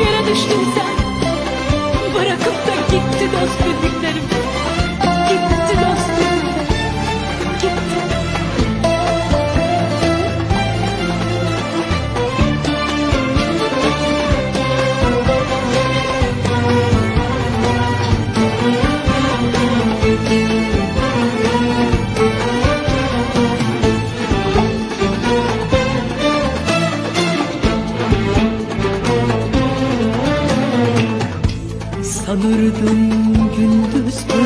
feira da extinção Sanırdım gündüzdü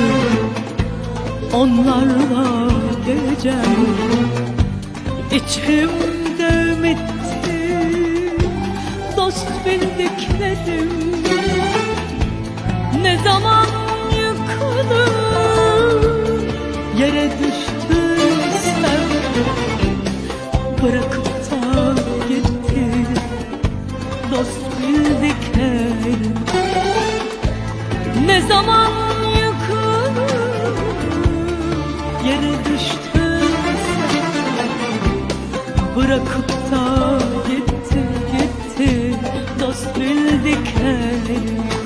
Onlarla gecem İçimde ümitti Dost bildiklerim Ne zaman yıkılır? Yere düştüysem Bırakıp da gitti. Dost zaman yıkılıp yere düştüm Bırakıp da gitti gitti dost bildik elini